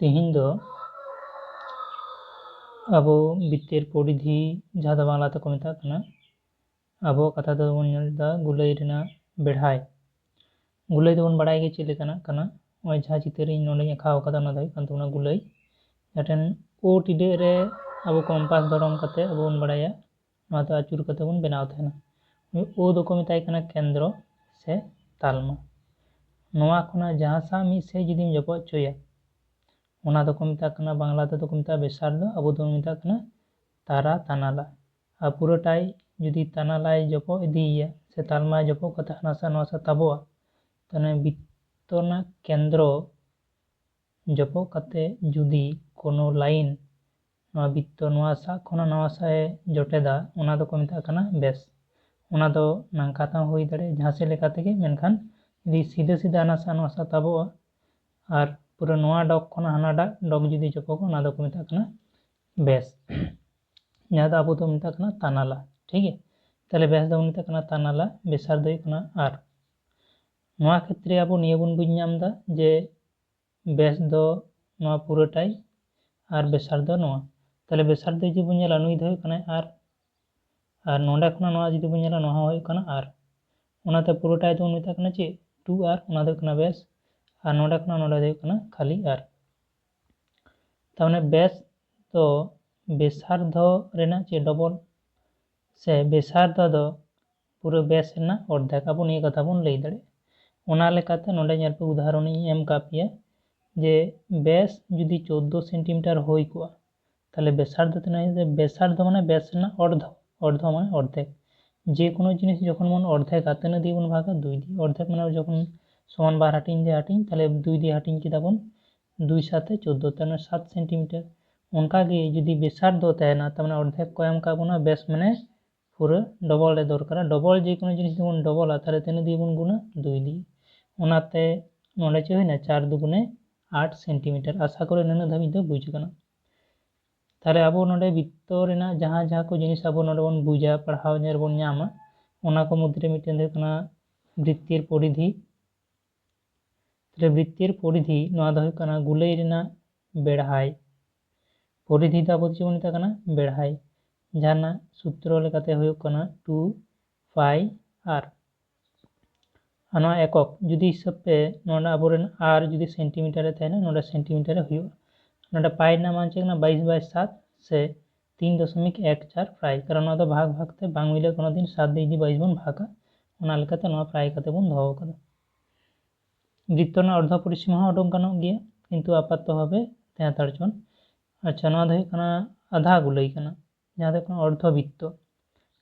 ত্রিহিন্দ ᱟᱵᱚ ᱵᱤᱛᱛᱮᱨ ᱯᱚᱨᱤᱫᱷᱤ ᱡᱟᱦᱟᱸ ᱫᱚ ᱵᱟᱝᱞᱟᱛᱮ ᱠᱚ ᱢᱮᱛᱟᱜ ᱠᱟᱱᱟ ᱟᱵᱚ ᱠᱟᱛᱷᱟ ᱫᱚᱵᱚᱱ ᱧᱮᱞ ᱮᱫᱟ ᱜᱩᱞᱟᱹᱭ ᱨᱮᱱᱟᱜ ᱵᱮᱲᱦᱟᱭ ᱜᱩᱞᱟᱹᱭ ᱫᱚᱵᱚᱱ ᱵᱟᱲᱟᱭ ᱜᱮ ᱪᱮᱫ ᱞᱮᱠᱟᱱᱟᱜ ᱠᱟᱱᱟ ᱱᱚᱜᱼᱚᱭ ᱡᱟᱦᱟᱸ ᱪᱤᱛᱟᱹᱨ ᱤᱧ ᱱᱚᱰᱮᱧ ᱟᱸᱠᱟᱣ ᱟᱠᱟᱫᱟ ᱚᱱᱟ ᱫᱚ ᱦᱩᱭᱩᱜ ᱠᱟᱱ ᱛᱟᱵᱚᱱᱟ ᱜᱩᱞᱟᱹᱭ ᱢᱤᱫᱴᱮᱱ ᱳ ᱴᱤᱰᱟᱹᱜ ᱨᱮ ᱟᱵᱚ ᱠᱚᱢᱯᱟᱥ ᱫᱚᱲᱚᱢ ᱠᱟᱛᱮᱫ ᱟᱵᱚ ᱵᱚᱱ ᱵᱟᱲᱟᱭᱟ ᱱᱚᱣᱟ ᱫᱚ ᱟᱹᱪᱩᱨ ᱠᱟᱛᱮᱫ ᱵᱚᱱ ᱵᱮᱱᱟᱣ ᱛᱟᱦᱮᱱᱟ ᱳ ᱫᱚᱠᱚ ᱢᱮᱛᱟᱭ ᱠᱟᱱᱟ ᱠᱮᱱᱫᱨᱚ ᱥᱮ ᱛᱟᱞᱢᱟ ᱱᱚᱣᱟ ᱠᱷᱚᱱᱟᱜ ᱡᱟᱦᱟᱸ ᱥᱟᱶ ᱢᱤᱫ ᱥᱮᱫ ᱡᱩᱫᱤᱢ ᱡᱚᱯᱚᱜ ᱦᱚᱪᱚᱭᱟ ᱚᱱᱟ ᱫᱚᱠᱚ ᱢᱮᱛᱟᱜ ᱠᱟᱱᱟ ᱵᱟᱝᱞᱟ ᱛᱮᱫᱚ ᱠᱚ ᱢᱮᱛᱟᱜᱼᱟ ᱵᱮᱥᱟᱨᱫᱚ ᱟᱵᱚ ᱫᱚᱵᱚᱱ ᱢᱮᱛᱟᱜ ᱠᱟᱱᱟ ᱛᱟᱨᱟ ᱛᱟᱱᱟᱞᱟ ᱟᱨ ᱯᱩᱨᱟᱹᱴᱟᱭ ᱡᱩᱫᱤ ᱛᱟᱱᱟᱞᱟᱭ ᱡᱚᱯᱚᱜ ᱤᱫᱤᱭᱮᱭᱟ ᱥᱮ ᱛᱟᱞᱢᱟᱭ ᱡᱚᱯᱚᱜ ᱠᱟᱛᱮ ᱦᱟᱱᱟ ᱥᱟ ᱱᱚᱣᱟ ᱥᱟ ᱛᱟᱵᱚᱜᱼᱟ ᱛᱟᱦᱚᱞᱮ ᱵᱤᱛᱛᱚᱱᱟ ᱠᱮᱱᱫᱨᱚ ᱡᱚᱯᱚᱜ ᱠᱟᱛᱮ ᱡᱩᱫᱤ ᱠᱳᱱᱳ ᱞᱟᱭᱤᱱ ᱱᱚᱣᱟ ᱵᱤᱛᱛᱚ ᱱᱚᱣᱟ ᱥᱟ ᱠᱷᱚᱱᱟᱜ ᱱᱚᱣᱟ ᱥᱟᱭ ᱡᱚᱴᱮᱫᱟ ᱚᱱᱟ ᱫᱚᱠᱚ ᱢᱮᱛᱟᱜ ᱠᱟᱱᱟ ᱵᱮᱥ ᱚᱱᱟ ᱫᱚ ᱱᱚᱝᱠᱟ ᱛᱮᱦᱚᱸ ᱦᱩᱭ ᱫᱟᱲᱮᱭᱟᱜᱼᱟ ᱡᱟᱦᱟᱸ ᱥᱮᱫ ᱞᱮᱠᱟ ᱛᱮᱜᱮ ᱢᱮᱱᱠᱷᱟᱱ ᱡᱩᱫᱤ ᱥᱤᱫᱷᱟᱹ ᱥᱤᱫᱷᱟᱹ ᱦᱟᱱᱟ ᱥᱟ ᱱᱚᱣᱟ ᱥᱟ ᱛᱟᱵᱚᱜᱼᱟ ᱟᱨ ᱯᱩᱨᱟᱹ ᱱᱚᱣᱟ ᱰᱚᱜ ᱠᱷᱚᱱᱟᱜ ᱦᱟᱱᱟᱴᱟᱜ ᱰᱚᱜ ᱡᱩᱫᱤ ᱡᱚᱯᱚᱜᱚᱜᱼᱟ ᱚᱱᱟ ᱫᱚᱠᱚ ᱢᱮᱛᱟᱜ ᱠᱟᱱᱟ ᱵᱮᱥ ᱡᱟᱦᱟᱸ ᱫᱚ ᱟᱵᱚ ᱫᱚ ᱢᱮᱛᱟᱜ ᱠᱟᱱᱟ ᱛᱟᱱᱟᱞᱟ ᱴᱷᱤᱠ ᱜᱮᱭᱟ ᱛᱟᱦᱞᱮ ᱵᱮᱥ ᱫᱚᱵᱚᱱ ᱢᱮᱛᱟᱜ ᱠᱟᱱᱟ ᱛᱟᱱᱟᱞᱟ ᱵᱮᱥᱟᱨ ᱫᱚ ᱦᱩᱭᱩᱜ ᱠᱟᱱᱟ ᱟᱨ ᱱᱚᱣᱟ ᱠᱷᱮᱛᱨᱮ ᱟᱵᱚ ᱱᱤᱭᱟᱹ ᱵᱚᱱ ᱵᱩᱡᱽ ᱧᱟᱢᱫᱟ ᱡᱮ ᱵᱮᱥ ᱫᱚ ᱱᱚᱣᱟ ᱯᱩᱨᱟᱹᱴᱟᱭ ᱟᱨ ᱵᱮᱥᱟᱨ ᱫᱚ ᱱᱚᱣᱟ ᱛᱟᱦᱞᱮ ᱵᱮᱥᱟᱨ ᱫᱚ ᱡᱩᱫᱤ ᱵᱚᱱ ᱧᱮᱞᱟ ᱱᱩᱭ ᱫᱚ ᱦᱩᱭᱩᱜ ᱠᱟᱱᱟ ᱟᱨ ᱟᱨ ᱱᱚᱸᱰᱮ ᱠᱷᱚᱱᱟᱜ ᱱᱚᱣᱟ ᱡᱩᱫᱤ ᱵᱚᱱ ᱧᱮᱞᱟ ᱱᱚᱣᱟ ᱦᱚᱸ ᱦᱩᱭᱩᱜ ᱠᱟᱱᱟ ᱟᱨ ᱚᱱᱟᱛᱮ ᱯᱩᱨᱟᱹᱴᱟᱭ ᱫᱚᱵᱚᱱ ᱢᱮᱛᱟᱜ ᱠᱟᱱᱟ ᱪᱮᱫ ᱴᱩ ᱟᱨ ᱚᱱᱟ ᱫᱚ ᱦᱩᱭᱩᱜ ᱠᱟᱱᱟ ᱵᱮᱥ ᱟᱨ ᱱᱚᱰᱮ ᱠᱷᱚᱱᱟᱜ ᱱᱚᱰᱮ ᱫᱚ ᱦᱩᱭᱩᱜ ᱠᱟᱱᱟ ᱠᱷᱟᱹᱞᱤ ᱟᱨ ᱛᱟᱨᱢᱟᱱᱮ ᱵᱮᱥ ᱫᱚ ᱵᱮᱥᱟᱨᱫᱷᱚ ᱨᱮᱱᱟᱜ ᱪᱮ ᱰᱚᱵᱚᱞ ᱥᱮ ᱵᱮᱥᱟᱨᱫᱷᱚ ᱫᱚ ᱯᱩᱨᱟᱹ ᱵᱮᱥ ᱨᱮᱱᱟᱜ ᱚᱨᱫᱷᱮᱠ ᱟᱵᱚ ᱱᱤᱭᱟᱹ ᱠᱟᱛᱷᱟ ᱵᱚᱱ ᱞᱟᱹᱭ ᱫᱟᱲᱮᱭᱟᱜᱼᱟ ᱚᱱᱟ ᱞᱮᱠᱟᱛᱮ ᱱᱚᱰᱮ ᱧᱮᱞ ᱯᱮ ᱩᱫᱟᱦᱚᱨᱚᱱᱤᱧ ᱮᱢ ᱠᱟᱜ ᱯᱮᱭᱟ ᱡᱮ ᱵᱮᱥ ᱡᱩᱫᱤ ᱪᱳᱫᱽᱫᱳ ᱥᱮᱱটিমিᱴᱟᱨ ᱦᱩᱭ ᱠᱚᱜᱼᱟ ᱛᱟᱦᱞᱮ ᱵᱮᱥᱟᱨᱫᱷᱚ ᱛᱤᱱᱟᱹᱜ ᱦᱩᱭᱩᱜᱼᱟ ᱵᱮᱥᱟᱨᱫᱷᱚ ᱢᱟᱱᱮ ᱵᱮᱥ ᱨᱮᱱᱟᱜ ᱚᱨᱫᱷᱚ অর্ধ মানে অর্ধেক যে কোনো জিনিস যখন মন অর্ধেক হাতে না দিয়ে বন ভাগা দুই দিয়ে অর্ধেক মানে যখন সমান বার হাটিং দিয়ে হাটিং তাহলে দুই দিয়ে হাটিং কিতাবন দুই সাথে চোদ্দ তার মানে সাত সেন্টিমিটার ᱚᱱᱠᱟᱜᱮ ᱡᱩᱫᱤ ᱵᱮᱥᱟᱨᱫᱚ ᱛᱟᱦᱮᱱᱟ ᱛᱟᱨᱢᱟᱱᱮ ᱚᱨᱫᱷᱮᱠ ᱠᱚ ᱮᱢ ᱠᱟᱜ ᱵᱚᱱᱟ ᱵᱮᱥ ᱢᱟᱱᱮ ᱯᱩᱨᱟᱹ ᱰᱚᱵᱚᱞ ᱨᱮ ᱫᱚᱨᱠᱟᱨᱟ ᱰᱚᱵᱚᱞ ᱡᱮᱠᱳᱱᱳ ᱡᱤᱱᱤᱥ ᱡᱮᱵᱚᱱ ᱰᱚᱵᱚᱞᱟ ᱛᱟᱦᱞᱮ ᱛᱤᱱᱟᱹᱜ ᱫᱤᱭᱮ ᱵᱚᱱ ᱜᱩᱱᱟ দুই দিয়ে ᱚᱱᱟᱛᱮ ᱱᱚᱰᱮ ᱪᱮᱫ ᱦᱩᱭᱱᱟ ᱪᱟᱨ দুগুণে আট সেন্টিমিটার আশা করে নিᱱᱟᱹᱜ ᱫᱷᱟᱹᱵᱤᱡ ᱫᱚ ᱵᱩᱡᱽ ᱟᱠᱟᱱᱟ ᱛᱟᱦᱞᱮ ᱟᱵᱚ ᱱᱚᱰᱮ ᱵᱤᱛᱛᱚ ᱨᱮᱱᱟᱜ ᱡᱟᱦᱟᱸ ᱡᱟᱦᱟᱸ ᱠᱚ ᱡᱤᱱᱤᱥ ᱟᱵᱚ ᱱᱚᱰᱮ ᱵᱚᱱ ᱵᱩᱡᱟ ᱯᱟᱲᱦᱟᱣ ᱧᱮᱞ ᱵᱚᱱ ᱧᱟᱢᱟ ᱚᱱᱟ ᱠᱚ ᱢᱩᱫᱽᱨᱮ ᱢᱤᱫᱴᱮᱱ ᱫᱚ ᱦᱩᱭᱩᱜ ᱠᱟᱱᱟ বৃত্তির পরিধি ᱨᱮ ᱯᱚᱨᱤᱫᱷᱤ ᱱᱚᱣᱟ ᱫᱚ ᱦᱩᱭᱩᱜ ᱠᱟᱱᱟ ᱜᱩᱞᱟᱹᱭ ᱨᱮᱱᱟᱜ ᱵᱮᱲᱦᱟᱭ ᱯᱚᱨᱤᱫᱷᱤ ᱫᱚ ᱟᱵᱚ ᱫᱚ ᱪᱮᱫ ᱵᱚᱱ ᱢᱮᱛᱟᱜ ᱠᱟᱱᱟ ᱵᱮᱲᱦᱟᱭ ᱡᱟᱦᱟᱱᱟᱜ ᱥᱩᱛᱨᱚ ᱞᱮᱠᱟᱛᱮ ᱦᱩᱭᱩᱜ ᱠᱟᱱᱟ ᱴᱩ ᱯᱟᱭ ᱟᱨ ᱟᱨ ᱱᱚᱣᱟ ᱮকক ᱡᱩᱫᱤ ᱦᱤᱥᱟᱹᱵ ᱛᱮ ᱱᱚᱰᱮ ᱟᱵᱚᱨᱮᱱ ᱟᱨ ᱡᱩᱫᱤ ᱥᱮᱱᱴᱤᱢᱤᱴᱟᱨ ᱨᱮ ᱛᱟᱦᱮᱱᱟ ᱱᱚᱰᱮ ᱥᱮᱱᱴᱤᱢᱤᱴᱟᱨ ᱨᱮ ᱦᱩᱭᱩᱜᱼᱟ ᱱᱚᱰᱮ ᱯᱟᱭ ᱨᱮᱱᱟᱜ ᱢᱟᱱ ᱪᱮᱫ ᱠᱟᱱᱟ ᱵᱟᱭᱤᱥ ᱵᱟᱭ ᱥᱟᱛ ᱥᱮ তিন দশমিক এক চার প্রায় কারণ নয় ভাগ ভাগতে বাংলা কোনো দিন সাত দিয়ে যদি বাইশ বন ভাগা ᱚᱱᱟ ᱞᱮᱠᱟᱛᱮ ᱱᱚᱣᱟ ᱯᱨᱟᱭ ᱠᱟᱛᱮ ᱵᱚᱱ ᱫᱚᱦᱚ ᱟᱠᱟᱫᱟ দ্বিতীয় অর্ধ পরিসীমা অডঙ্কানো গিয়া কিন্তু আপাত হবে তেতার জন। আচ্ছা না দো আধা গুলাই কেন? যা দেখ অর্ধবৃত্ত।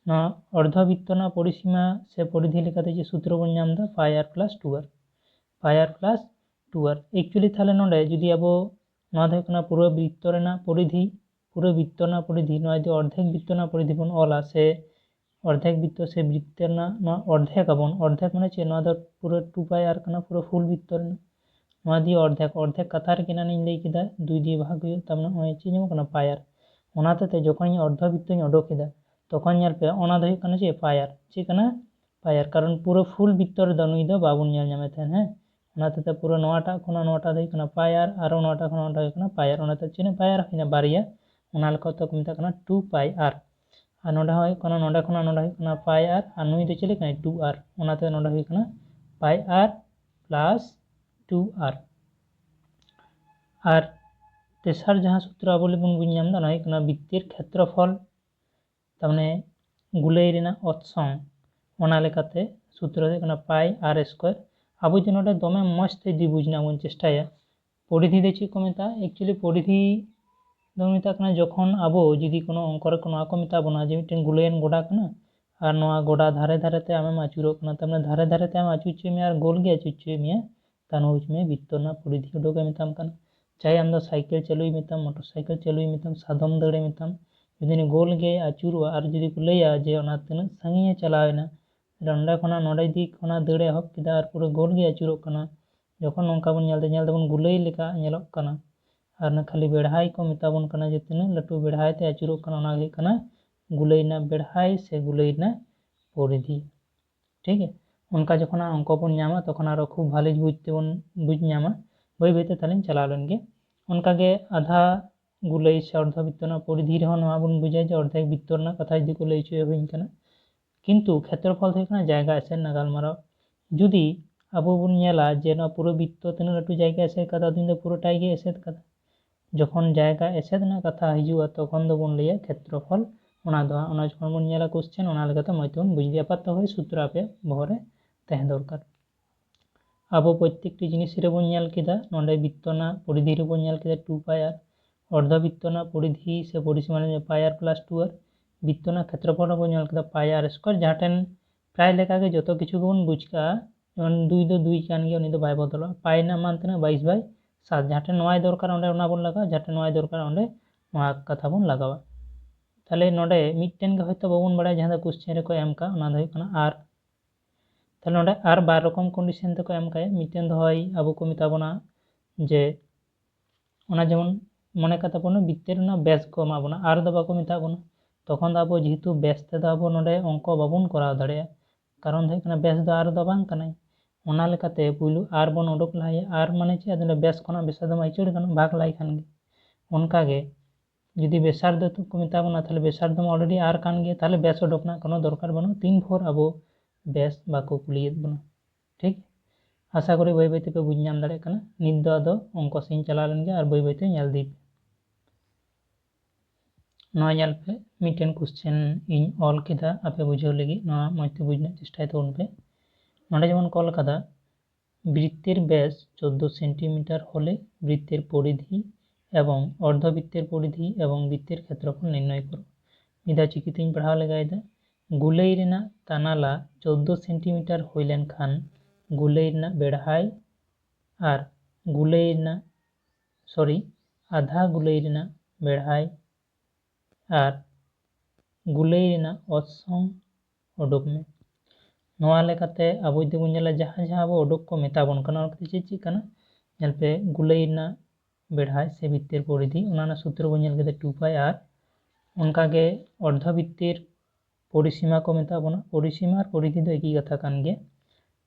না অর্ধবৃত্ত না পরিসীমা সে পরিধি লেখাতে যে সূত্র বন নামদা pi r plus two r pi r plus two r actually তাহলে নয়, যদি আবো না দো পুরো বৃত্ত না পরিধি পুরো বৃত্ত না পরিধি, নয় যদি অর্ধেক বৃত্ত না পরিধি বন অলা সে অর্ধেক বৃত্ত সে বৃত্তের না না অর্ধেক আবন অর্ধেক মানে হচ্ছে নয় পুরো টু পাই আর কানা পুরো ফুল বৃত্তর নয় দিয়ে অর্ধেক অর্ধেক কাথার কিনা নিয়ে লাই কিদা দুই দিয়ে ভাগ হয়ে তারপরে নয় হচ্ছে যেমন কানা পায়ার ᱚᱱᱟᱛᱮ ᱡᱚᱠᱷᱚᱱ ᱤᱧ ᱚᱨᱫᱷᱚ ᱵᱤᱛᱛᱚᱧ ᱚᱰᱚᱠ ᱠᱮᱫᱟ ᱛᱚᱠᱷᱚᱱ ᱧᱮᱞ ᱯᱮ ᱚᱱᱟ ᱫᱚ ᱦᱩᱭᱩᱜ ᱠᱟᱱᱟ ᱪᱮᱫ ᱯᱟᱭᱟᱨ ᱪᱮᱫ ᱠᱟᱱᱟ ᱯᱟᱭᱟᱨ ᱠᱟᱨᱚᱱ ᱯᱩᱨᱟᱹ ᱯᱷᱩᱞ ᱵᱤᱛᱛᱚ ᱨᱮᱫᱚ ᱱᱩᱭ ᱫᱚ ᱵᱟᱵᱚᱱ ᱧᱮᱞ ᱧᱟᱢᱮ ᱛᱟᱦᱮᱱ ᱦᱮᱸ ᱚᱱᱟᱛᱮ ᱯᱩᱨᱟᱹ ᱱᱚᱣᱟᱴᱟᱜ ᱠᱷᱚᱱᱟᱜ ᱱᱚᱣᱟᱴᱟᱜ ᱫᱚ ᱦᱩᱭᱩᱜ ᱠᱟᱱᱟ ᱯᱟᱭᱟᱨ ᱟᱨᱚ ᱱᱚᱣᱟᱴᱟᱜ ᱠᱷᱚᱱᱟᱜ ᱱᱚᱣᱟᱴᱟᱜ ᱦᱩᱭᱩᱜ ᱠᱟᱱᱟ ᱯᱟᱭᱟᱨ ᱚᱱᱟᱛᱮ ᱪᱮᱫ ᱯᱟᱭᱟᱨ ᱦᱩᱭᱱᱟ ᱵᱟᱨᱭᱟ ᱚᱱᱟ ᱞᱮᱠᱟ ᱛᱚ ᱠᱚ ᱢᱮᱛᱟᱜ ᱠᱟᱱᱟ ᱴᱩ ᱯᱟᱭ ᱟᱨ ᱱᱚᱸᱰᱮ ᱦᱚᱸ ᱦᱩᱭᱩᱜ ᱠᱟᱱᱟ ᱱᱚᱸᱰᱮ ᱠᱷᱚᱱᱟᱜ ᱱᱚᱰᱮ ᱦᱩᱭᱩᱜ ᱠᱟᱱᱟ ᱯᱟᱭ ᱟᱨ ᱟᱨ ᱱᱩᱭ ᱫᱚ ᱪᱮᱫ ᱞᱮᱠᱟᱭ ᱴᱩ ᱟᱨ ᱚᱱᱟᱛᱮ ᱱᱚᱸᱰᱮ ᱦᱩᱭᱩᱜ ᱠᱟᱱᱟ ᱯᱟᱭ ᱟᱨ ᱯᱞᱟᱥ ᱴᱩ ᱟᱨ ᱟᱨ ᱛᱮᱥᱟᱨ ᱡᱟᱦᱟᱸ ᱥᱩᱛᱨᱚ ᱟᱵᱚ ᱞᱮᱵᱚᱱ ᱵᱩᱡᱽ ᱧᱟᱢ ᱚᱱᱟ ᱦᱩᱭᱩᱜ ᱠᱟᱱᱟ ᱵᱤᱛᱛᱤᱨ ᱠᱷᱮᱛᱨᱚᱯᱷᱚᱞ ᱛᱟᱨᱢᱟᱱᱮ ᱜᱩᱞᱟᱹᱭ ᱨᱮᱱᱟᱜ ᱚᱛᱥᱚᱝ ᱚᱱᱟ ᱞᱮᱠᱟᱛᱮ ᱥᱩᱛᱨᱚ ᱫᱚ ᱦᱩᱭᱩᱜ ᱠᱟᱱᱟ ᱯᱟᱭ ᱟᱨ ᱥᱠᱚᱭᱟᱨ ᱟᱵᱚ ᱡᱮ ᱱᱚᱰᱮ ᱫᱚᱢᱮ ᱢᱚᱡᱽ ᱛᱮ ᱫᱤᱵᱩᱡᱽ ᱨᱮᱱᱟᱜ ᱵᱚᱱ ᱪᱮᱥᱴᱟᱭᱟ ᱯᱚᱨᱤᱫᱷᱤ ᱫᱚ ᱪᱮᱫ ᱠᱚ ᱢᱮᱛᱟᱜᱼᱟ ᱮᱠᱪᱩᱭᱮᱞᱤ ᱯᱚᱨᱤᱫᱷᱤ ᱫᱚ ᱢᱮᱛᱟᱜ ᱠᱟᱱᱟ ᱡᱚᱠᱷᱚᱱ ᱟᱵᱚ ᱡᱩᱫᱤ ᱠᱳᱱᱳ ᱚᱝᱠᱚᱨᱮ ᱱᱚᱣᱟ ᱠᱚ ᱢᱮᱛᱟ ᱵᱚᱱᱟ ᱡᱮ ᱢᱤᱫᱴᱮᱱ ᱜᱳᱞᱮᱱ ᱜᱚᱰᱟ ᱠᱟᱱᱟ ᱟᱨ ᱱᱚᱣᱟ ᱜᱚᱰᱟ ᱫᱷᱟᱨᱮ ᱫᱷᱟᱨᱮᱛᱮ ᱟᱢᱮᱢ ᱟᱹᱪᱩᱨᱚᱜ ᱠᱟᱱᱟ ᱛᱟᱨᱢᱟᱱᱮ ᱫᱷᱟᱨᱮ ᱫᱷᱟᱨᱮᱛᱮ ᱟᱢ ᱟᱹᱪᱩᱨ ᱦᱚᱪᱚᱭ ᱢᱮᱭᱟ ᱟᱨ ᱜᱳᱞ ᱜᱮ ᱟᱹᱪᱩᱨ ᱦᱚᱪᱚᱭ ᱢᱮᱭᱟ ᱛᱟᱱᱦᱩ ᱦᱚᱪᱚ ᱢᱮᱭᱟ ᱵᱤᱛᱛᱚ ᱨᱮᱱᱟᱜ ᱯᱚᱨᱤᱫᱷᱤ ᱩᱰᱩᱠᱮ ᱢᱮᱛᱟᱢ ᱠᱟᱱᱟ ᱪᱟᱦᱮ ᱟᱢ ᱫᱚ ᱥᱟᱭᱠᱮᱞ ᱪᱟᱹᱞᱩᱭ ᱢᱮᱛᱟᱢ ᱢᱚᱴᱚᱨ ᱥᱟᱭᱠᱮᱞ ᱪᱟᱹᱞᱩᱭ ᱢᱮᱛᱟᱢ ᱥᱟᱫᱚᱢ ᱫᱟᱹᱲᱮ ᱢᱮᱛᱟᱢ ᱡᱩᱫᱤ ᱩᱱᱤ ᱜᱳᱞ ᱜᱮ ᱟᱹᱪᱩᱨᱚᱜᱼᱟ ᱟᱨ ᱡᱩᱫᱤ ᱠᱚ ᱞᱟᱹᱭᱟ ᱡᱮ ᱚᱱᱟ ᱛᱤᱱᱟᱹᱜ ᱥᱟᱺᱜᱤᱧᱮ ᱪᱟᱞᱟᱣᱮᱱᱟ ᱚᱸᱰᱮ ᱠᱷᱚᱱᱟᱜ ᱱᱚᱰᱮ ᱫᱤᱠ ᱠᱷᱚᱱᱟᱜ ᱫᱟᱹᱲᱮ ᱮᱦᱚᱵ ᱠᱮᱫᱟ ᱟᱨ ᱯᱩᱨᱟᱹ ᱜᱳᱞ ᱜᱮ ᱟᱹᱪᱩᱨᱚᱜ ᱠᱟᱱᱟ ᱡᱚᱠᱷᱚᱱ ᱱᱚᱝᱠᱟ ᱵᱚᱱ ᱧᱮᱞ ᱧᱮᱞ ᱛᱮᱵᱚᱱ ᱜᱩᱞᱟᱹᱭ ᱞᱮᱠᱟ ᱧᱮᱞᱚᱜ ᱠᱟᱱᱟ ᱟᱨ ᱠᱷᱟᱹᱞᱤ ᱵᱮᱲᱦᱟᱭ ᱠᱚ ᱢᱮᱛᱟᱵᱚᱱ ᱠᱟᱱᱟ ᱡᱮ ᱛᱤᱱᱟᱹᱜ ᱞᱟᱹᱴᱩ ᱵᱮᱲᱦᱟᱭ ᱛᱮ ᱟᱹᱪᱩᱨᱚᱜ ᱠᱟᱱᱟ ᱚᱱᱟ ᱦᱩᱭᱩᱜ ᱠᱟᱱᱟ ᱜᱩᱞᱟᱹᱭ ᱨᱮᱱᱟᱜ ᱵᱮᱲᱦᱟᱭ ᱥᱮ ᱜᱩᱞᱟᱹᱭ ᱨᱮᱱᱟᱜ পরিধি ঠিক আছে ᱚᱱᱠᱟ ᱡᱚᱠᱷᱚᱱ অঙ্ক ᱵᱚᱱ ᱧᱟᱢᱟ তখন আরও খুব ভালো বুঝতে বন বুঝ ᱧᱟᱢᱟ ᱵᱟᱹᱭ ᱵᱟᱹᱭᱛᱮ ᱛᱟᱦᱞᱮᱧ ᱪᱟᱞᱟᱣ ᱞᱮᱱ ᱜᱮ ᱚᱱᱠᱟᱜᱮ ᱟᱫᱷᱟ ᱜᱩᱞᱟᱹᱭ ᱥᱮ ᱚᱨᱫᱷᱚ ᱵᱤᱛᱛᱚ ᱨᱮᱱᱟᱜ ᱯᱚᱨᱤᱫᱷᱤ ᱨᱮᱦᱚᱸ ᱱᱚᱣᱟ ᱵᱚᱱ ᱵᱩᱡᱟ ᱡᱮ ᱚᱨᱫᱷᱮᱠ ᱵᱤᱛᱛᱚ ᱨᱮᱱᱟᱜ ᱠᱟᱛᱷᱟ ᱡᱩᱫᱤ ᱠᱚ ᱞᱟᱹᱭ ᱦᱚᱪᱚᱭᱟᱵᱤᱱ ᱠᱟᱱᱟ ᱠᱤᱱᱛᱩ ᱠᱷᱮᱛᱨᱚᱯᱷᱚᱞ ᱫᱚ ᱦᱩᱭᱩᱜ ᱠᱟᱱᱟ ᱡᱟᱭᱜᱟ ᱮᱥᱮᱫ ᱨᱮᱱᱟᱜ ᱜᱟᱞᱢᱟᱨᱟᱣ ᱡᱩᱫᱤ ᱟᱵᱚ ᱵᱚᱱ ᱧᱮᱞᱟ ᱡᱮ ᱱᱚᱣᱟ ᱯᱩᱨᱟᱹ ᱵᱤᱛᱛᱚ ᱛᱤᱱᱟᱹᱜ ᱞᱟᱹᱴᱩ ᱡᱟᱭᱜᱟ ᱮᱥᱮᱫ ᱠᱟᱫᱟ ᱟᱫᱚ ᱤᱧ ᱫᱚ ᱯᱩᱨᱟᱹᱴᱟᱭ ᱜᱮ ᱮᱥᱮᱫ ᱠᱟᱫᱟ ᱡᱚᱠᱷᱚᱱ ᱡᱟᱭᱜᱟ ᱮᱥᱮᱫ ᱨᱮᱱᱟᱜ ᱠᱟᱛᱷᱟ ᱦᱤᱡᱩᱜᱼᱟ ᱛᱚᱠᱷᱚᱱ ᱫᱚᱵᱚᱱ ᱞᱟᱹᱭᱟ ᱠᱷᱮᱛᱨᱚᱯᱷᱚᱞ ᱚᱱᱟ ᱫᱚ ᱚᱱᱟ ᱡᱚᱠᱷᱚᱱ ᱵᱚᱱ ᱧᱮᱞᱟ ᱠᱚᱥᱪᱮᱱ ᱚᱱᱟ ᱞᱮᱠᱟᱛᱮ ᱢᱚᱡᱽ ᱛᱮᱵᱚᱱ ᱵᱩᱡᱽ ᱫᱟᱲᱮᱭᱟᱜᱼᱟ ᱟᱯᱟᱛᱚ ᱦᱳᱭ ᱥᱩᱛᱨᱚ ᱟᱯᱮᱭᱟᱜ ᱵᱚᱦᱚᱜ ᱨᱮ ᱛᱟᱦᱮᱸ ᱫᱚᱨᱠᱟর ᱟᱵᱚ ᱯᱨᱚᱛᱛᱮᱠᱴᱤ ᱡᱤᱱᱤᱥ ᱨᱮᱵᱚᱱ ᱧᱮᱞ ᱠᱮᱫᱟ ᱱᱚᱰᱮ ᱵᱤᱛᱛᱚ ᱨᱮᱱᱟᱜ ᱯᱚᱨᱤᱫᱷᱤ ᱨᱮᱵᱚᱱ ᱧᱮᱞ ᱠᱮᱫᱟ ᱴᱩ ᱯᱟᱭ ᱟᱨ ᱚᱨᱫᱷᱚ ᱵᱤᱛᱛᱚ ᱨᱮᱱᱟᱜ ᱯᱚᱨᱤᱫᱷᱤ ᱥᱮ ᱯᱚᱨᱤᱥᱤᱢᱟ ᱯᱟᱭ ᱟᱨ ᱯᱞᱟᱥ ᱴᱩ ᱟᱨ ᱵᱤᱛᱛᱚ ᱨᱮᱱᱟᱜ ᱠᱷᱮᱛᱨᱚᱯᱷᱚᱞ ᱨᱮᱵᱚᱱ ᱧᱮᱞ ᱠᱮᱫᱟ ᱯᱟᱭ ᱟᱨ ᱥᱠᱚᱭᱟᱨ ᱡᱟᱦᱟᱸ ᱴᱷᱮᱱ ᱯᱨᱟᱭ ᱞᱮᱠᱟᱜᱮ ᱡᱚᱛᱚ ᱠᱤᱪᱷᱩ ᱜᱮᱵᱚᱱ ᱵᱩᱡᱽ ᱠᱟᱜᱼᱟ ᱡᱮᱢᱚᱱ ᱫᱩᱭ ᱫᱚ ᱫᱩᱭ ᱠᱟᱱ ᱜᱮᱭᱟ ᱩᱱᱤ ᱫᱚ ᱵᱟᱭ ᱵᱚᱫᱚᱞᱚᱜᱼᱟ ᱯᱟᱭ ᱨᱮᱱᱟᱜ ᱢᱟᱱ ᱛᱤᱱᱟᱹᱜ ᱵᱟᱭᱤᱥ ᱵᱟᱭ ᱥᱟᱛ ᱡᱟᱦᱟᱸ ᱴᱷᱮᱱ ᱱᱚᱣᱟᱭ ᱫᱚᱨᱠᱟᱨᱟ ᱚᱸᱰᱮ ᱚᱱᱟ ᱵᱚᱱ ᱞᱟᱜᱟᱣᱟ ᱡᱟᱦᱟᱸ ᱴᱷᱮᱱ ᱱᱚᱣᱟᱭ ᱫᱚᱨᱠᱟᱨᱟ ᱚᱸᱰᱮ ᱱᱚᱣᱟ ᱠᱟᱛᱷᱟ ᱵᱚᱱ ᱞᱟᱜᱟᱣᱟ ᱛᱟᱦᱚᱞᱮ ᱱᱚᱰᱮ ᱢᱤᱫᱴᱮᱱ ᱜᱮ ᱦᱚᱭᱛᱳ ᱵᱟᱵᱚᱱ ᱵᱟᱲᱟᱭᱟ ᱡᱟᱦᱟᱸ ᱫᱚ ᱠᱚᱥᱪᱮᱱ ᱨᱮᱠᱚ ᱮᱢ ᱠᱟᱜᱼᱟ ᱚᱱᱟ ᱫᱚ ᱦᱩᱭᱩᱜ ᱠᱟᱱᱟ ᱟᱨ ᱛᱟᱦᱚᱞᱮ ᱱᱚᱰᱮ ᱟᱨ ᱵᱟᱨ ᱨᱚᱠᱚᱢ ᱠᱚᱱᱰᱤᱥᱮᱱ ᱛᱮᱠᱚ ᱮᱢ ᱠᱟᱭᱟ ᱢᱤᱫᱴᱮᱱ ᱫᱚ ᱦᱚᱭ ᱟᱵᱚ ᱠᱚ ᱢᱮᱛᱟ ᱵᱚᱱᱟ ᱡᱮ ᱚᱱᱟ ᱡᱮᱢᱚᱱ ᱢᱚᱱᱮ ᱠᱟᱛᱟ ᱵᱚᱱᱟ ᱵᱤᱛᱛᱮᱨ ᱨᱮᱱᱟᱜ ᱵᱮᱥ ᱠᱚ ᱮᱢᱟ ᱵᱚᱱᱟ ᱟᱨ ᱫᱚ ᱵᱟᱠᱚ ᱢᱮᱛᱟ ᱵᱚᱱᱟ ᱛᱚᱠᱷᱚᱱ ᱫᱚ ᱟᱵᱚ ᱡᱮᱦᱮᱛᱩ ᱵᱮᱥ ᱛᱮᱫᱚ ᱟᱵᱚ ᱱᱚᱰᱮ ᱚᱝᱠᱚ ᱵᱟᱵᱚᱱ ᱠᱚᱨᱟᱣ ᱫᱟᱲᱮᱭᱟᱜᱼᱟ ᱠᱟᱨᱚᱱ ᱫᱚ ᱦᱩᱭᱩᱜ ᱠᱟᱱᱟ ᱵᱮᱥ ᱫᱚ ᱟᱨ ᱫᱚ ᱵᱟᱝ ᱠᱟᱱᱟᱭ ᱚᱱᱟ ᱞᱮᱠᱟᱛᱮ ᱯᱩᱭᱞᱩ ᱟᱨ ᱵᱚᱱ ᱚᱰᱚᱠ ᱞᱟᱦᱟᱭᱟ ᱟᱨ ᱢᱟᱱᱮ ᱪᱮᱫ ᱟᱫᱚ ᱵᱮᱥ ᱠᱷᱚᱱᱟᱜ ᱵᱮᱥᱟ ᱫᱚᱢ ᱟᱹᱭᱪᱟᱹᱲ ᱜᱟᱱᱚᱜ ᱵᱷᱟᱜᱽ ᱞᱟᱭ ᱠᱷᱟᱱ ᱜᱮ ᱚᱱᱠᱟᱜᱮ ᱡᱩᱫᱤ ᱵᱮᱥᱟᱨᱫᱷᱚ ᱠᱚ ᱢᱮᱛᱟ ᱵᱚᱱᱟ ᱛᱟᱦᱚᱞᱮ ᱵᱮᱥᱟᱨᱫᱷᱚ ᱢᱟ ᱚᱞᱨᱮᱰᱤ ᱟᱨ ᱠᱟᱱ ᱜᱮᱭᱟ ᱛᱟᱦᱚᱞᱮ ᱵᱮᱥ ᱚᱰᱚᱠ ᱨᱮᱱᱟᱜ ᱠᱳᱱᱳ ᱫᱚᱨᱠᱟᱨ ᱵᱟᱹᱱᱩᱜᱼᱟ ᱛᱤᱱ ᱵᱷᱳᱨ ᱟᱵᱚ ᱵᱮᱥ ᱵᱟᱠᱚ ᱠᱩᱞᱤᱭᱮᱫ ᱵᱚᱱᱟ ᱴᱷᱤᱠ ᱟᱥᱟ ᱠᱚᱨᱮ ᱵᱟᱹᱭ ᱵᱟᱹᱭ ᱛᱮᱯᱮ ᱵᱩᱡᱽ ᱧᱟᱢ ᱫᱟᱲᱮᱭᱟᱜ ᱠᱟᱱᱟ ᱱᱤᱛ ᱫᱚ ᱟᱫᱚ ᱚᱝᱠᱚ ᱥᱮᱫ ᱤᱧ ᱪᱟᱞᱟᱣ ᱞᱮᱱ ᱜᱮ ᱟᱨ ᱵᱟᱹᱭ ᱵᱟᱹᱭᱛᱮ ᱧᱮᱞ ᱤᱫᱤ ᱯᱮ ᱱᱚᱣᱟ ᱧᱮᱞ ᱯᱮ ᱢᱤᱫᱴᱮᱱ ᱠᱚᱥᱪᱮᱱ ᱤᱧ ᱚᱞ ᱠᱮᱫᱟ ᱟᱯᱮ ᱵᱩᱡᱷᱟᱹᱣ ᱞᱟᱹᱜᱤᱫ ᱱᱚᱣᱟ ᱢᱚᱡᱽ ᱛᱮ ᱵᱩᱡᱽ ᱨᱮᱱᱟᱜ ᱪᱮᱥᱴᱟᱭ ᱛᱟᱵᱚᱱ ᱯᱮ নটা যেমন কলকাতা, বৃত্তের ব্যাস চোদ্দ সেন্টিমিটার হলে বৃত্তের পরিধি এবং অর্ধবৃত্তের পরিধি এবং বৃত্তের ক্ষেত্রফল নির্ণয় করো। નિદાચિકિતિંગ પઢાવા લગાયદા ગુલેરના તાનાલા ચૌદ સેન્ટીમીટર હોઈલેન ખાન ગુલેરના બેઢાય আর গুলেইরনা সরি আধা গুলেইরনা বেড়ায় আর গুলেইরনা অসং ওডকমে ᱱᱚᱣᱟ ᱞᱮᱠᱟᱛᱮ ᱟᱵᱚ ᱡᱩᱫᱤᱵᱚᱱ ᱧᱮᱞᱟ ᱡᱟᱦᱟᱸ ᱡᱟᱦᱟᱸ ᱟᱵᱚ ᱚᱰᱳᱠ ᱠᱚ ᱢᱮᱛᱟᱵᱚᱱ ᱠᱟᱱᱟ ᱚᱱᱟ ᱠᱚᱫᱚ ᱪᱮᱫ ᱪᱮᱫ ᱠᱟᱱᱟ ᱧᱮᱞᱯᱮ ᱜᱩᱞᱟᱹᱭ ᱨᱮᱱᱟᱜ ᱵᱮᱲᱦᱟᱭ ᱥᱮ ᱵᱷᱤᱛᱤᱨ ᱯᱚᱨᱤᱫᱷᱤ ᱚᱱᱟ ᱨᱮᱱᱟᱜ ᱥᱩᱛᱨᱚ ᱵᱚᱱ ᱧᱮᱞ ᱠᱮᱫᱟ ᱴᱩ ᱯᱟᱭ ᱟᱨ ᱚᱱᱠᱟᱜᱮ ᱚᱨᱫᱷᱚ ᱵᱷᱤᱛᱤᱨ ᱯᱚᱨᱤᱥᱤᱢᱟ ᱠᱚ ᱢᱮᱛᱟᱜ ᱵᱚᱱᱟ ᱯᱚᱨᱤᱥᱤᱢᱟ ᱟᱨ ᱯᱚᱨᱤᱫᱷᱤ ᱫᱚ ᱮᱠᱤ ᱠᱟᱛᱷᱟ ᱠᱟᱱ ᱜᱮᱭᱟ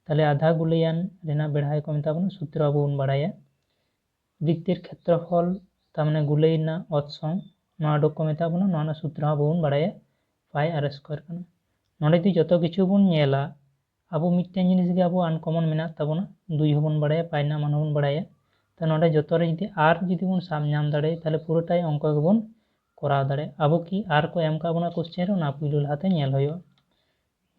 ᱛᱟᱦᱞᱮ ᱟᱫᱷᱟ ᱜᱩᱞᱟᱹᱭᱟᱱ ᱨᱮᱱᱟᱜ ᱵᱮᱲᱦᱟᱭ ᱠᱚ ᱢᱮᱛᱟᱜ ᱵᱚᱱᱟ ᱥᱩᱛᱨᱚ ᱟᱵᱚ ᱵᱚᱱ ᱵᱟᱲᱟᱭᱟ বৃত্তির ক্ষেত্রফল তার মানে গুলাই না অৎসং নয় ডক্য মেতা বোনা নয় সূত্র হব বাড়ায় পাই আর স্কোয়ার কানা নড়ে যদি যত কিছু বোন নেলা ᱟᱵᱚ ᱢᱤᱫᱴᱮᱱ ᱡᱤᱱᱤᱥ ᱜᱮ ᱟᱵᱚ ᱟᱱᱠᱚᱢᱚᱱ ᱢᱮᱱᱟᱜ ᱛᱟᱵᱚᱱᱟ ᱫᱩᱭ ᱦᱚᱸᱵᱚᱱ ᱵᱟᱲᱟᱭᱟ ᱯᱟᱭᱱᱟ ᱢᱟᱱ ᱵᱟᱲᱟᱭᱟ ᱛᱚ ᱱᱚᱰᱮ ᱡᱚᱛᱚ ᱨᱮ ᱡᱩᱫᱤ ᱟᱨ ᱡᱩᱫᱤ ᱵᱚᱱ ᱥᱟᱵ ᱧᱟᱢ ᱫᱟᱲᱮᱭᱟᱜᱼᱟ ᱛᱟᱦᱚᱞᱮ ᱯᱩᱨᱟᱹᱴᱟᱭ ᱚᱝᱠᱚ ᱜᱮᱵᱚᱱ ᱠᱚᱨᱟᱣ ᱫᱟᱲᱮᱭᱟᱜᱼᱟ ᱟᱵᱚ ᱠᱤ ᱟᱨ ᱠᱚ ᱮᱢ ᱠᱟᱜ ᱵᱚᱱᱟ ᱠᱚᱥᱪᱮᱱ ᱨᱮ ᱚᱱᱟ ᱯᱩᱭᱞᱩ ᱞᱟᱦᱟᱛᱮ ᱧᱮᱞ ᱦᱩᱭᱩᱜᱼᱟ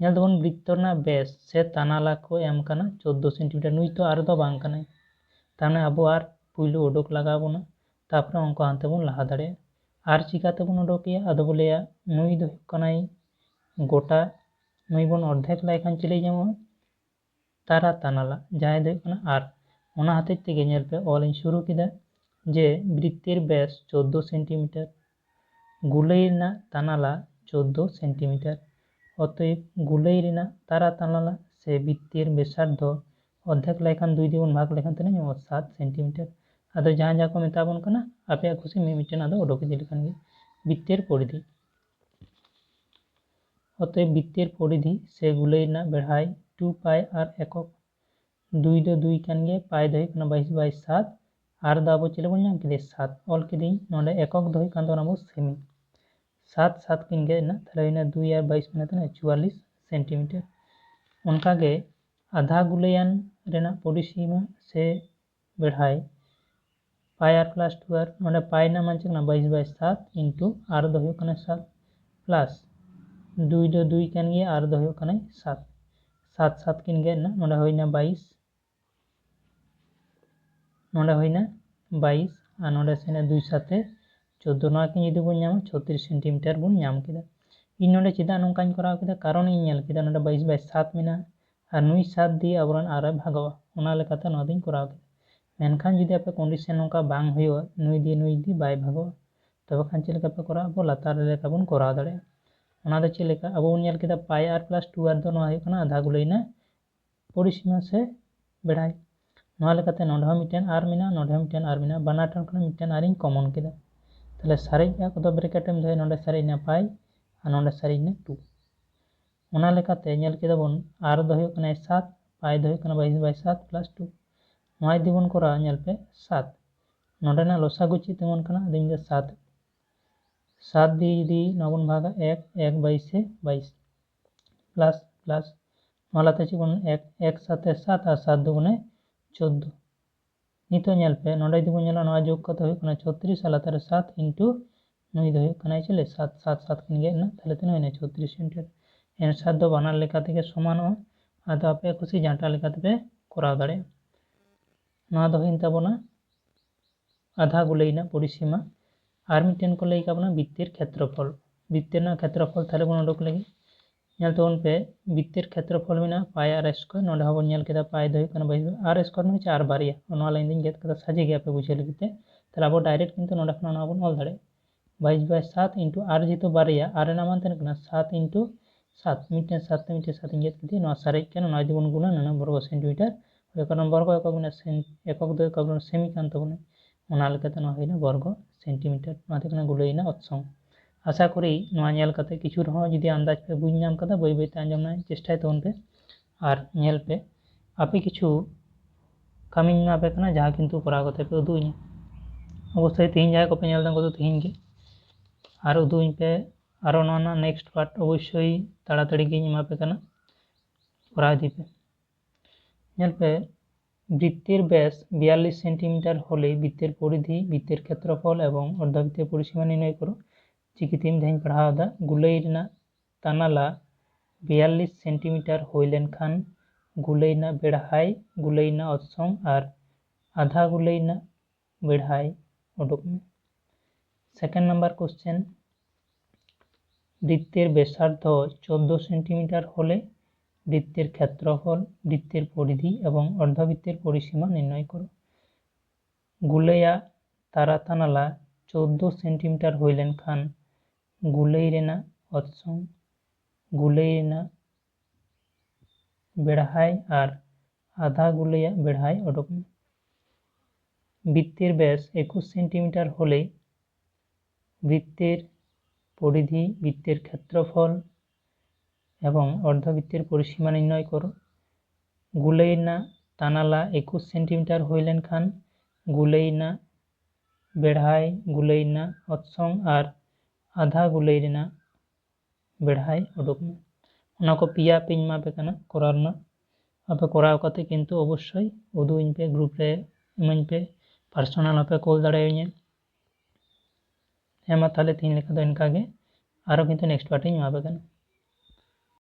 ᱧᱮᱞ ᱫᱟᱵᱚᱱ ᱵᱨᱤᱛᱛᱚ ᱨᱮᱱᱟᱜ ᱵᱮᱥ ᱥᱮ ᱛᱟᱱᱟᱞᱟ ᱠᱚ ᱮᱢ ᱠᱟᱱᱟ ᱪᱳᱫᱽᱫᱳ ᱥᱮᱱᱴᱤᱢᱤᱴᱟᱨ ᱱᱩᱭ ᱛᱚ ᱟᱨ ᱫᱚ ᱵᱟᱝ ᱠᱟᱱᱟᱭ ᱛᱟᱨᱢᱟᱱᱮ ᱟᱵᱚ ᱟᱨ ᱯᱩᱭᱞᱩ ᱚᱰᱳᱠ ᱞᱟᱜᱟᱣ ᱵᱚᱱᱟ ᱛᱟᱨᱯᱚᱨᱮ ᱦᱟᱱᱛᱮ ᱵᱚᱱ ᱞᱟᱦᱟ ᱫᱟᱲᱮᱭᱟᱜᱼᱟ ᱟᱨ ᱪᱤᱠᱟᱹ ᱛᱮᱵᱚᱱ ᱟᱫᱚ ᱞᱟᱹᱭᱟ ᱱᱩᱭ ᱫᱚ ᱦᱩᱭᱩᱜ ᱠᱟᱱᱟᱭ ᱜᱚᱴᱟ ᱱᱩᱭᱵᱚᱱ ᱚᱨᱫᱷᱮᱠ ᱞᱟᱭ ᱠᱷᱟᱱ ᱪᱤᱞᱤ ᱧᱟᱢᱚᱜᱼᱟ ᱛᱟᱨᱟ ᱛᱟᱱᱟᱞᱟ ᱡᱟᱦᱟᱸᱭ ᱫᱚ ᱦᱩᱭᱩᱜ ᱠᱟᱱᱟ ᱟᱨ ᱚᱱᱟ ᱦᱚᱛᱮᱡ ᱛᱮᱜᱮ ᱧᱮᱞᱯᱮ ᱚᱞᱤᱧ ᱥᱩᱨᱩ ᱠᱮᱫᱟ ᱡᱮ ᱵᱨᱤᱛᱛᱮᱨ ᱵᱮᱥ ᱪᱳᱫᱽᱫᱳ ᱥᱮᱱটিᱢᱤᱴᱟᱨ ᱜᱩᱞᱟᱹᱭ ᱨᱮᱱᱟᱜ ᱛᱟᱱᱟᱞᱟ ᱪᱳᱫᱽᱫᱳ ᱥᱮᱱটিᱢᱤᱴᱟᱨ অতএব গুলাই রেনা তারা তানালা সে বৃত্তের ব্যাসার্ধ অর্ধেক লেখান দুই দিবন ভাগ লেখান তেনে যেমন সাত সেন্টিমিটার আদৌ যা যা কো মেতাবন কানা আপে খুশি মিমিটেন আদৌ ওডোকে দিলে কানগে বৃত্তের পরিধি অতএব বৃত্তের পরিধি সেগুলোই না বেড়ায় টু পাই আর একক। দুই দো দুই কেন গিয়ে পাই দই কান বাইশ বাইশ সাত। আর দাবো চলে বলি না কিন্তু সাত অল দিই, নলে একক দই কান তো নামো সেমি। সাত সাত কিন কিনগে না, তাহলে ওই না দুই আর বাইশ মানে তো না চুয়াল্লিশ সেন্টিমিটার। অনকাগে আধা গুলেয়ান রেনা পরিসীমা সে বেড়ায়। পাই আর প্লাস টু আর নলে পাই না মানছে না বাইশ বাইশ সাত ইন্টু আর দই কানে সাত প্লাস। ᱥᱟᱛ ᱯᱞᱟᱥ দুই ᱫᱚ দুই ᱠᱟᱱ ᱜᱮᱭᱟ ᱟᱨ ᱫᱚ ᱦᱩᱭᱩᱜ ᱠᱟᱱᱟ ᱥᱟᱛ ᱥᱟᱛ ᱥᱟᱛ ᱠᱤᱱ ᱜᱮᱫ ᱮᱱᱟ ᱱᱚᱰᱮ ᱦᱩᱭᱱᱟ ᱵᱟᱭᱤᱥ ᱱᱚᱰᱮ ᱦᱩᱭᱱᱟ ᱵᱟᱭᱤᱥ ᱟᱨ ᱱᱚᱰᱮ ᱥᱮᱱᱟ দুই সাথে চোদ্দো ᱱᱚᱣᱟ ᱠᱤᱱ ᱡᱩᱫᱤ ᱵᱚᱱ ᱧᱟᱢᱟ ছত্রিশ সেন্টিমিটার ᱵᱚᱱ ᱧᱟᱢ ᱠᱮᱫᱟ ᱤᱧ ᱱᱚᱰᱮ ᱪᱮᱫᱟᱜ ᱱᱚᱝᱠᱟᱧ ᱠᱚᱨᱟᱣ ᱠᱮᱫᱟ ᱠᱟᱨᱚᱱ ᱤᱧ ᱧᱮᱞ ᱠᱮᱫᱟ ᱱᱚᱰᱮ ᱵᱟᱭᱤᱥ ᱵᱟᱭ ᱥᱟᱛ ᱢᱮᱱᱟᱜᱼᱟ ᱟᱨ ᱱᱩᱭ ᱥᱟᱛ দিয়ে ᱟᱵᱚᱨᱮᱱ ᱟᱨᱮ ᱵᱷᱟᱜᱚᱜᱼᱟ ᱚᱱᱟ ᱞᱮᱠᱟᱛᱮ ᱱᱚᱣᱟ ᱫᱚᱧ ᱠᱚᱨᱟᱣ ᱠᱮᱫᱟ ᱢᱮᱱᱠᱷᱟᱱ ᱡᱩᱫᱤ ᱟᱯᱮ ᱠᱚᱱᱰᱤᱥᱚᱱ ᱱᱚᱝᱠᱟ ᱵᱟᱝ ᱦᱩᱭᱩᱜᱼᱟ ᱱᱩᱭ দিয়ে ᱱᱩᱭ ᱡᱩᱫᱤ ᱵᱟᱭ ᱵᱷᱟᱜᱚᱜᱼᱟ ᱛᱚᱵᱮ ᱠᱷᱟᱱ ᱪᱮᱫ ᱞᱮᱠᱟ ᱯᱮ ᱠᱚᱨᱟᱣᱟ ᱟᱵᱚ ᱞᱟᱛᱟᱨ ᱞᱮᱠᱟ ᱵᱚᱱ ᱠᱚᱨᱟᱣ ᱫᱟᱲᱮᱭᱟᱜᱼᱟ ᱚᱱᱟ ᱫᱚ ᱪᱮᱫ ᱞᱮᱠᱟ ᱟᱵᱚ ᱵᱚᱱ ᱧᱮᱞ ᱠᱮᱫᱟ ᱯᱟᱭ ᱟᱨ ᱯᱞᱟᱥ ᱴᱩ ᱟᱨ ᱫᱚ ᱱᱚᱣᱟ ᱦᱩᱭᱩᱜ ᱠᱟᱱᱟ ᱟᱫᱷᱟ ᱜᱩᱞᱟᱹᱭᱱᱟ ᱯᱚᱨᱤᱥᱤᱢᱟ ᱥᱮ ᱵᱮᱲᱦᱟᱭ ᱱᱚᱣᱟ ᱞᱮᱠᱟᱛᱮ ᱱᱚᱰᱮ ᱦᱚᱸ ᱢᱤᱫᱴᱮᱱ ᱟᱨ ᱢᱮᱱᱟᱜᱼᱟ ᱱᱚᱰᱮ ᱦᱚᱸ ᱢᱤᱫᱴᱮᱱ ᱟᱨ ᱢᱮᱱᱟᱜᱼᱟ ᱵᱟᱱᱟᱨ ᱴᱷᱮᱱ ᱠᱷᱚᱱᱟᱜ ᱢᱤᱫᱴᱮᱱ ᱟᱨᱤᱧ ᱠᱚᱢᱚᱱ ᱠᱮᱫᱟ ᱛᱟᱦᱞᱮ ᱥᱟᱨᱮᱡᱼᱟ ᱠᱚᱫᱚ ᱵᱨᱮᱠᱮᱴᱮᱢ ᱫᱚᱦᱚᱭᱟ ᱱᱚᱰᱮ ᱥᱟᱨᱮᱡᱱᱟ ᱯᱟᱭ ᱟᱨ ᱱᱚᱰᱮ ᱥᱟᱨᱮᱡᱱᱟ ᱴᱩ ᱚᱱᱟ ᱞᱮᱠᱟᱛᱮ ᱧᱮᱞ ᱠᱮᱫᱟᱵᱚᱱ ᱟᱨ ᱫᱚ ᱦᱩᱭᱩᱜ ᱠᱟᱱᱟ ᱥᱟᱛ ᱯᱟᱭ ᱫᱚ ᱦᱩᱭᱩᱜ ᱠᱟᱱᱟ ᱵᱟᱭᱤᱥ ᱵᱟᱭ ᱥᱟᱛ ᱯᱞᱟᱥ ᱴᱩ ᱱᱚᱣᱟ ᱡᱩᱫᱤ ᱵᱚᱱ ᱠᱚᱨᱟᱣᱟ ᱧᱮᱞ ᱯᱮ ᱥᱟᱛ ᱱᱚᱰᱮᱱᱟᱜ ᱞᱚᱥᱟᱜᱩ ᱪᱮᱫ ᱮᱢᱚᱱ ᱠᱟᱱᱟ ᱟᱫᱚᱧ ᱞᱟᱹᱭᱟ ᱥᱟᱛ সাত দিয়ে যদি নগুণ ভাগ এক এক বাইশে বাইশ প্লাস প্লাস নলাতে চিকুণ এক এক সাথে সাত আর সাত দুগুণে চোদ্দ ᱱᱤᱛᱚᱜ ᱧᱮᱞ ᱯᱮ ᱱᱚᱰᱮ ᱡᱩᱫᱤ ᱵᱚᱱ ᱧᱮᱞᱟ ᱱᱚᱣᱟ ᱡᱳᱜᱽ ᱠᱟᱛᱮ ᱦᱩᱭᱩᱜ ᱠᱟᱱᱟ 36 ᱟᱨ ᱞᱟᱛᱟᱨ ᱨᱮ 7 ᱤᱱᱴᱩ ᱱᱩᱭ ᱫᱚ ᱦᱩᱭᱩᱜ ᱠᱟᱱᱟ ᱪᱮᱞᱮ 7 7 7 ᱠᱤᱱ ᱜᱮᱫ ᱮᱱᱟ ᱛᱟᱦᱞᱮ ᱛᱤᱱᱟᱹᱜ ᱦᱩᱭᱱᱟ 36 ᱥᱮᱱᱴᱤᱢᱤᱴᱟᱨ ᱮᱱ 7 ᱫᱚ ᱵᱟᱱᱟᱨ ᱞᱮᱠᱟ ᱛᱮᱜᱮ ᱥᱚᱢᱟᱱᱚᱜᱼᱟ ᱟᱫᱚ ᱟᱯᱮ ᱠᱩᱥᱤ ᱡᱟᱦᱟᱸᱴᱟᱜ ᱞᱮᱠᱟ ᱛᱮᱯᱮ ᱠᱚᱨᱟᱣ ᱫᱟᱲᱮᱭᱟᱜᱼᱟ ᱱᱚᱣᱟ ᱫᱚ ᱦᱩᱭᱮᱱ ᱛᱟᱵᱚᱱᱟ ᱟᱫᱷᱟ ᱜᱩᱞᱟᱹᱭ ᱨᱮᱱᱟᱜ ᱯᱚᱨᱤᱥᱤᱢᱟ আর ᱢᱤᱫᱴᱮᱱ ᱠᱚ ᱞᱟᱹᱭ ᱠᱟᱵᱚᱱᱟ ᱵᱤᱛᱛᱮᱨ ᱠᱷᱮᱛᱨᱚᱯᱷᱚᱞ ᱵᱤᱛᱛᱮᱨ ᱨᱮᱱᱟᱜ ᱠᱷᱮᱛᱨᱚᱯᱷᱚᱞ ᱛᱟᱦᱞᱮ ᱵᱚᱱ ᱚᱰᱚᱠ ᱞᱟᱹᱜᱤᱫ ᱧᱮᱞ ᱛᱟᱵᱚᱱ ᱯᱮ ᱵᱤᱛᱛᱮᱨ ᱠᱷᱮᱛᱨᱚᱯᱷᱚᱞ ᱢᱮᱱᱟᱜᱼᱟ ᱯᱟᱭ ᱟᱨ ᱥᱠᱚᱭᱟᱨ ᱱᱚᱰᱮ ᱦᱚᱸᱵᱚᱱ ᱧᱮᱞ ᱠᱮᱫᱟ ᱯᱟᱭ ᱫᱚ ᱦᱩᱭᱩᱜ ᱠᱟᱱᱟ ᱵᱟᱭᱤᱥ ᱟᱨ ᱥᱠᱚᱭᱟᱨ ᱢᱟᱱᱮ ᱪᱟᱨ ᱵᱟᱨᱭᱟ ᱱᱚᱣᱟ ᱞᱟᱭᱤᱱ ᱫᱚᱧ ᱜᱮᱫ ᱠᱮᱫᱟ ᱥᱟᱡᱮ ᱜᱮᱭᱟ ᱯᱮ ᱵᱩᱡᱷᱟᱹᱣ ᱞᱟᱹᱜᱤᱫ ᱛᱮ ᱛᱟᱦᱞᱮ ᱟᱵᱚ ᱰᱟᱭᱨᱮᱠᱴ ᱠᱤᱱᱛᱩ ᱱᱚᱰᱮ ᱠᱷᱚᱱ ᱱᱚᱣᱟ ᱵᱚᱱ ᱚᱞ ᱫᱟᱲᱮᱭᱟᱜᱼᱟ ᱵᱟᱭᱤᱥ বাই সাত ইন্টু আর যেহেতু বাড়িয়া আর এর মান তেন কানা সাত ইন্টু সাত মিটটেন সাত তে মিটটেন সাত ইঞ্জেট দিয়ে নয় সারেজ কেন নয় দিবন গুণা নানা বর্গ সেন্টিমিটার একক বর্গ একক গুণা একক দু একক সেমি কান তাবনে ᱚᱱᱟ ᱞᱮᱠᱟᱛᱮ ᱱᱚᱣᱟ ᱦᱩᱭᱱᱟ ᱵᱚᱨᱜᱚ सेंटीमिटार नाते गुलेना अच्छा आशा करी नाल कि अंदाज पे बुझ नाम बी बीते आज़म चेष्टा तो उनपे और नलपे आप कमी मापे जहाँ क्यों करागत पे उदूँ अवश्य तीन जहाँ को पे तीन के और उदूँ पे और नेक्स्ट पार्ट अवश्य ताड़ी गापे करा दीपे नलपे বৃত্তের ব্যাস বিয়াল্লিশ সেন্টিমিটার হলে বৃত্তের পরিধি, বৃত্তের ক্ষেত্রফল এবং অর্ধাবৃত্তের পরিসীমা নির্ণয় করো। চিকিতিম ধ্যান পড়াওদা গুলইনা তানালা বিয়াল্লিশ সেন্টিমিটার হইলেন খান। গুলইনা বেড়হাই, গুলইনা অসম আর আধা গুলইনা বেড়হাই ওডুক সেকেন্ড নাম্বার কোশ্চেন। বৃত্তের ব্যাসার্ধ চোদ্দ সেন্টিমিটার হলে বৃত্তের ক্ষেত্রফল, বৃত্তের পরিধি এবং অর্ধবৃত্তের পরিসীমা নির্ণয় করো। গুলেয়া তারা তানালা চোদ্দ সেন্টিমিটার হই লেনখান গুলেই রেনা অৎসং। গুলেই রেনা বেড়াহাই আর আধা গুলেয়া বেড়াহাই ওডক বৃত্তের ব্যাস একুশ সেন্টিমিটার হলে বৃত্তের পরিধি, বৃত্তের ক্ষেত্রফল এবং অর্ধবৃত্তের পরিসীমা নির্ণয় করো গুলেইনা তানালা একুশ সেন্টিমিটার হই লেনখান গুলেইনা বেড়াই গুলেইনা অৎসং আর আধা গুলেই রেনা বেড়াই উডুক মে ᱚᱱᱟ ᱠᱚ ᱯᱮᱭᱟ ᱯᱮᱧ ᱮᱢᱟ ᱯᱮ ᱠᱟᱱᱟ ᱠᱚᱨᱟᱣ ᱨᱮᱱᱟᱜ ᱟᱯᱮ ᱠᱚᱨᱟᱣ ᱠᱟᱛᱮ ᱠᱤᱱᱛᱩ ᱚᱵᱚᱥᱥᱳᱭ ᱩᱫᱩᱜ ᱟᱹᱧ ᱯᱮ ᱜᱨᱩᱯ ᱨᱮ ᱤᱢᱟᱹᱧ ᱯᱮ ᱯᱟᱨᱥᱳᱱᱟᱞ ᱦᱚᱸᱯᱮ ᱠᱚᱞ ᱫᱟᱲᱮᱭᱟᱹᱧᱟ ᱦᱮᱸ ᱢᱟ ᱛᱟᱦᱞᱮ ᱛᱤᱦᱤᱧ ᱞᱮᱠᱟ ᱫᱚ ᱤᱱᱠᱟ ᱜᱮ ᱟᱨᱚ ᱠᱤᱱᱛᱩ ᱱᱮᱠᱥᱴ ᱯᱟᱨᱴ ᱤᱧ ᱮᱢᱟ ᱯᱮ ᱠᱟᱱᱟ